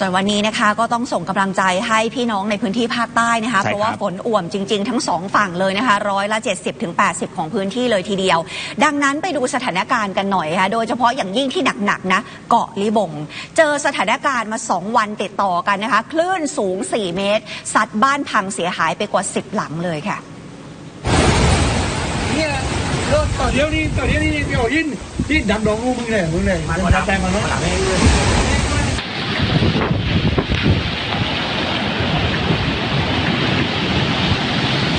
ส่วนวันนี้นะคะก็ต้องส่งกำลังใจให้พี่น้องในพื้นที่ภาคใต้นะคะใช่ครับเพราะว่าฝนอ่วมจริง ๆ ทั้งสองฝั่งเลยนะคะร้อยละ 70ถึง80ของพื้นที่เลยทีเดียว ดังนั้นไปดูสถานการณ์กันหน่อยค่ะโดยเฉพาะอย่างยิ่งที่หนักๆนะเกาะลิบง เจอสถานการณ์มา 2 วันติดต่อกันนะคะคลื่นสูง 4 เมตรซัดบ้านพังเสียหายไปกว่า 10 หลังเลยค่ะเนี่ยรถต่อเดียวนี่ต่อเดียวนี่เดี๋ยวยินที่ดับดองงูมึงเลยมึงเลยมันดับแต่มันเนาะโอ้โ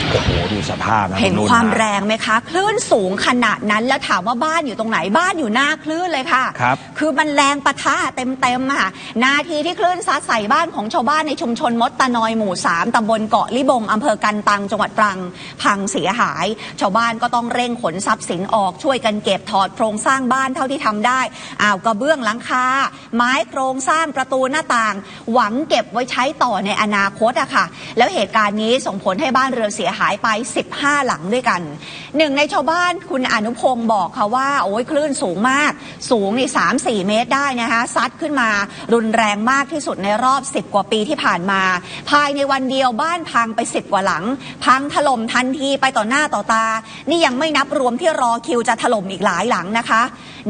Francisco. หดูสภาพนะเห็นณนุ่ความนะแรงไหมคะ คลื่นสูงขนาดนั้นแล้วถามว่าบ้านอยู่ตรงไหนบ้านอยู่หน้าคลื่นเลยค่ะครับคือมันแรงปะทะเต็มๆอะค่ะนาทีที่คลื่นซัดใส่บ้านของชาวบ้านในชุมชนมดตะนอยหมู่ 3ตำบลเกาะลิบงอำเภอกันตังจังหวัดตรัง พังเสียหาย ชาวบ้านก็ต้องเร่งขนทรัพย์สินออกช่วยกันเก็บถอดโครงสร้างบ้านเท่าที่ทำได้อ้าวกระเบื้องหลังคาไม้โครงสร้างประตูหน้าต่าง หวังเก็บไว้ใช้ต่อในอนาคตอะค่ะ แล้วเหตุการณ์นี้ส่งผลให้บ้านเรือนเสียหายไป 15 หลังด้วยกัน หนึ่งในชาวบ้านคุณอนุพงศ์บอกค่ะว่า โอ้ยคลื่นสูงมาก สูงนี่3 4เมตรได้นะคะซัดขึ้นมารุนแรงมากที่สุดในรอบ 10 กว่าปีที่ผ่านมา ภายในวันเดียวบ้านพังไป 10 กว่าหลัง พังถล่มทันทีไปต่อหน้าต่อตา นี่ยังไม่นับรวมที่รอคิวจะถล่มอีกหลายหลังนะคะ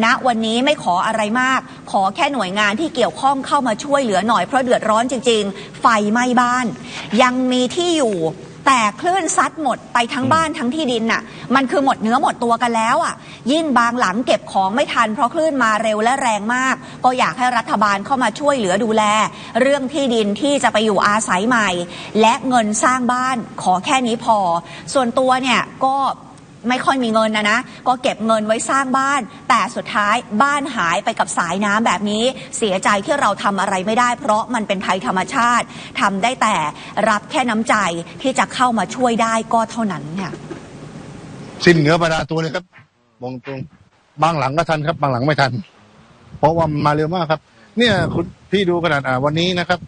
ณวันนี้ไม่ขออะไรมาก ขอแค่หน่วยงานที่เกี่ยวข้องเข้ามาช่วยเหลือหน่อยเพราะเดือดร้อนจริง ๆ ไฟไหม้บ้าน ยังมีที่อยู่ แต่คลื่นซัดหมดไปทั้งบ้านทั้งที่ดินน่ะ มันคือหมดเนื้อหมดตัวกันแล้วอะ ยิ่งบางหลังเก็บของไม่ทันเพราะคลื่นมาเร็วและแรงมาก ก็อยากให้รัฐบาลเข้ามาช่วยเหลือดูแล เรื่องที่ดินที่จะไปอยู่อาศัยใหม่ และเงินสร้างบ้านขอแค่นี้พอ ส่วนตัวเนี่ยก็ ไม่ค่อยมีเงินนะนะ ก็เก็บเงินไว้สร้างบ้าน แต่สุดท้ายบ้านหายไปกับสายน้ำแบบนี้ เสียใจที่เราทำอะไรไม่ได้ เพราะมันเป็นภัยธรรมชาติทำได้แต่รับแค่น้ำใจที่จะเข้ามาช่วยได้ก็เท่านั้นเนี่ยสิ้นเหนือประดาตัวเลยครับมองตรงบางหลังก็ทันครับ บางหลังไม่ทัน เพราะว่ามันมาเร็วมากครับ เนี่ยคุณพี่ดูขนาดอ่าวันนี้นะครับ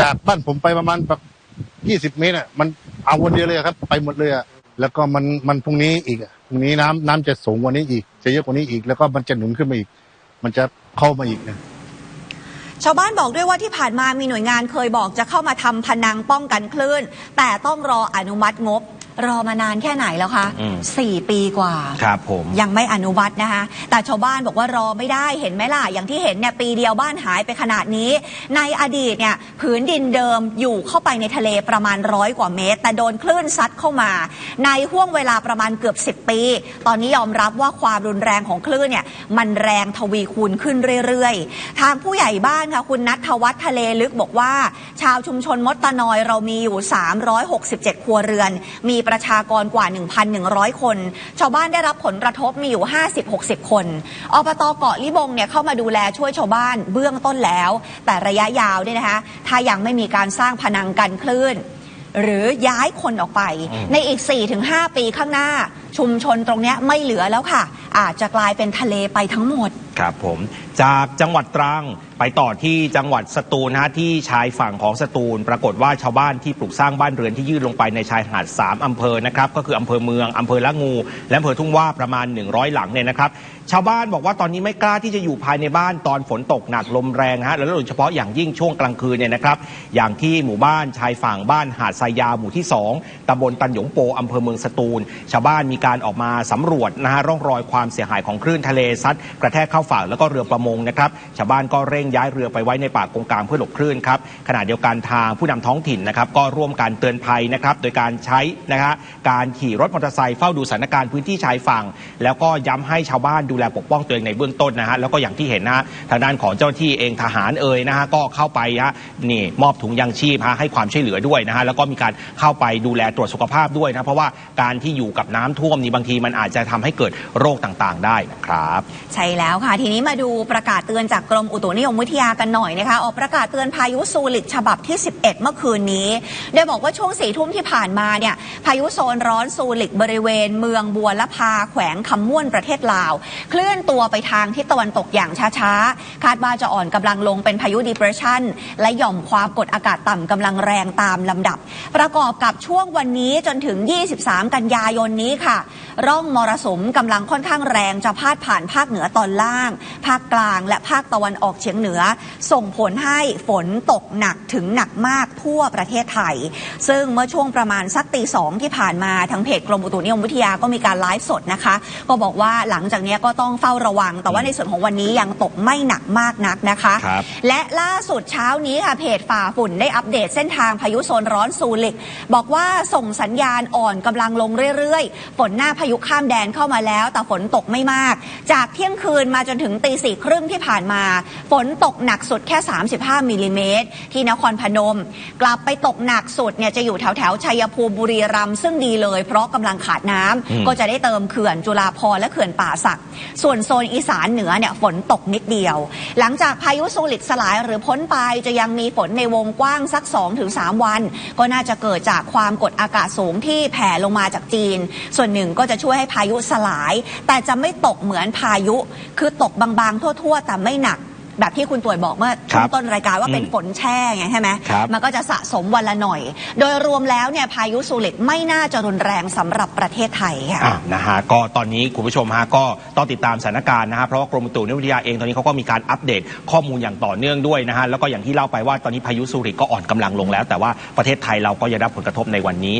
จากบ้านผมไปประมาณแบบยี่สิบเมตรอะมันเอาวันเดียวเลยครับ ไปหมดเลยอะ แล้วก็มันมันพรุ่งนี้อีกพรุ่งนี้น้ำน้ำจะสูงกว่านี้อีก จะเยอะกว่านี้อีก แล้วก็มันจะหนุนขึ้นมาอีก มันจะเข้ามาอีกนะชาวบ้านบอกด้วยว่าที่ผ่านมามีหน่วยงานเคยบอกจะเข้ามาทำพนังป้องกันคลื่น แต่ต้องรออนุมัติงบ รอมานานแค่ไหนแล้วคะอืม สี่ปีกว่า ครับผม ยังไม่อนุมัตินะคะ แต่ชาวบ้านบอกว่ารอไม่ได้เห็นไหมล่ะ อย่างที่เห็นเนี่ยปีเดียวบ้านหายไปขนาดนี้ ในอดีตเนี่ยผืนดินเดิมอยู่เข้าไปในทะเลประมาณร้อยกว่าเมตร แต่โดนคลื่นซัดเข้ามา ในห่วงเวลาประมาณเกือบ 10 ปี ตอนนี้ยอมรับว่าความรุนแรงของคลื่นเนี่ยมันแรงทวีคูณขึ้นเรื่อยๆ ทางผู้ใหญ่บ้านค่ะคุณนัทวัฒน์ทะเลลึกบอกว่า ชาวชุมชนมดตะนอยเรามีอยู่ 367 ครัวเรือน มีประชากรกว่า 1,100 คน ชาวบ้านได้รับผลกระทบมีอยู่ 50-60 คน อบตเกาะลิบงเนี่ยเข้ามาดูแลช่วยชาวบ้านเบื้องต้นแล้ว แต่ระยะยาวเนี่ยนะคะ ถ้ายังไม่มีการสร้างพนังกันคลื่น หรือย้ายคนออกไปอืมในอีก 4-5 ปีข้างหน้า ชุมชนตรงเนี้ยไม่เหลือแล้วค่ะ อาจจะกลายเป็นทะเลไปทั้งหมด ครับผมจากจังหวัดตรังไปต่อที่จังหวัดสตูลนะฮะที่ชายฝั่งของสตูล ปรากฏว่าชาวบ้านที่ปลูกสร้างบ้านเรือนที่ยื่นลงไปในชายหาด 3 อำเภอนะครับก็คืออำเภอเมืองอำเภอละงู และอำเภอทุ่งว่าประมาณ 100 หลังเนี่ยนะครับชาวบ้านบอกว่าตอนนี้ไม่กล้าที่จะอยู่ภายในบ้านตอนฝนตกหนักลมแรงนะฮะแล้วโดยเฉพาะอย่างยิ่งช่วงกลางคืนเนี่ยนะครับอย่างที่หมู่บ้านชายฝั่งบ้านหาดทรายยาหมู่ที่ 2ตำบลตันหยงโปอำเภอเมืองสตูล ชาวบ้านมีการออกมาสำรวจนะฮะร่องรอยความเสียหายของคลื่นทะเลซัดกระแทกเข้าฝั่งแล้วก็เรือประมงนะครับชาวบ้านก็เร่งย้ายเรือไปไว้ในป่ากงกลางเพื่อหลบคลื่นครับขณะเดียวกันทางผู้นำท้องถิ่นนะครับก็ร่วมการเตือนภัยนะครับโดยการใช้นะฮะการขี่รถมอเตอร์ไซค์เฝ้าดูสถานการณ์พื้นที่ชายฝั่ง แล้วก็ย้ำให้ชาวบ้านดูแลปกป้องตัวเองในเบื้องต้นนะฮะแล้วก็อย่างที่เห็นนะทางด้านของเจ้าที่เองทหารเอ่ยนะฮะก็เข้าไปฮะนี่มอบถุงยางชีพฮะให้ความช่วยเหลือด้วยนะฮะแล้วก็มีการเข้าไปดูแลตรวจสุขภาพด้วยนะเพราะว่าการที่อยู่กับน้ำท่วมนี่บางทีมันอาจจะทำให้เกิดโรคต่างๆ ได้นะครับ ใช่แล้วค่ะทีนี้มาดูประกาศเตือนจากกรมอุตุนิยมวิทยากันหน่อยนะคะออกประกาศเตือนพายุซูริกฉบับที่ 11 เมื่อคืนนี้โดยบอกว่าช่วงสี่ทุ่มที่ผ่านมาเนี่ยพายุโซนร้อนซูริกบริเวณ เมืองบัวละพาแขวงคำม่วนประเทศลาว เคลื่อนตัวไปทางทิศตะวันตกอย่างช้าๆ คาดว่าจะอ่อนกำลังลงเป็นพายุ depression และหย่อมความกดอากาศต่ำกำลังแรงตามลำดับ ประกอบกับช่วงวันนี้จนถึง 23 กันยายนนี้ค่ะ ร่องมรสุมกำลังค่อนข้างแรงจะพาดผ่านภาคเหนือตอนล่าง ภาคกลางและภาคตะวันออกเฉียงเหนือ ส่งผลให้ฝนตกหนักถึงหนักมากทั่วประเทศไทย ซึ่งเมื่อช่วงประมาณสักตีสองที่ผ่านมาทางเพจกรมอุตุนิยมวิทยาก็มีการไลฟ์สดนะคะ ก็บอกว่าหลังจากเนี้ยก็ต้องเฝ้าระวัง แต่ว่าในส่วนของวันนี้ยังตกไม่หนักมากนักนะคะครับและล่าสุดเช้านี้ค่ะเพจฝ่าฝุ่นได้อัปเดตเส้นทางพายุโซนร้อนซูลิกบอกว่าส่งสัญญาณอ่อนกำลังลงเรื่อยๆ ฝนหน้าพายุข้ามแดนเข้ามาแล้ว แต่ฝนตกไม่มาก จากเที่ยงคืนมาจนถึงตีสี่ครึ่งที่ผ่านมา ฝนตกหนักสุดแค่ 35มิลลิเมตรที่นครพนม กลับไปตกหนักสุดเนี่ยจะอยู่แถวแถวๆชัยภูมิบุรีรัมย์ซึ่งดีเลย เพราะกำลังขาดน้ำอืมก็จะได้เติมเขื่อนจุฬาภรณ์และเขื่อนป่าสัก ส่วนโซนอีสานเหนือเนี่ยฝนตกนิดเดียว หลังจากพายุโซลิดสลายหรือพ้นไปจะยังมีฝนในวงกว้างสัก 2-3 วัน ก็น่าจะเกิดจากความกดอากาศสูงที่แผ่ลงมาจากจีน ส่วนหนึ่งก็จะช่วยให้พายุสลาย แต่จะไม่ตกเหมือนพายุ คือตกบางๆ ทั่ว ๆ แต่ไม่หนัก แบบที่คุณต่วยบอกเมื่อช่วงต้นรายการว่าเป็นอืมฝนแช่ไงใช่ไหมครับมันก็จะสะสมวันละหน่อย โดยรวมแล้วเนี่ยพายุซูลิดไม่น่าจะรุนแรงสำหรับประเทศไทยค่ะ อะนะฮะก็ตอนนี้คุณผู้ชมฮะก็ต้องติดตามสถานการณ์นะฮะเพราะว่ากรมอุตุนิยมวิทยาเองตอนนี้เขาก็มีการอัปเดตข้อมูลอย่างต่อเนื่องด้วยนะฮะแล้วก็อย่างที่เล่าไปว่าตอนนี้พายุซูริกก็อ่อนกำลังลงแล้ว แต่ว่าประเทศไทยเราก็ยังได้รับผลกระทบในวันนี้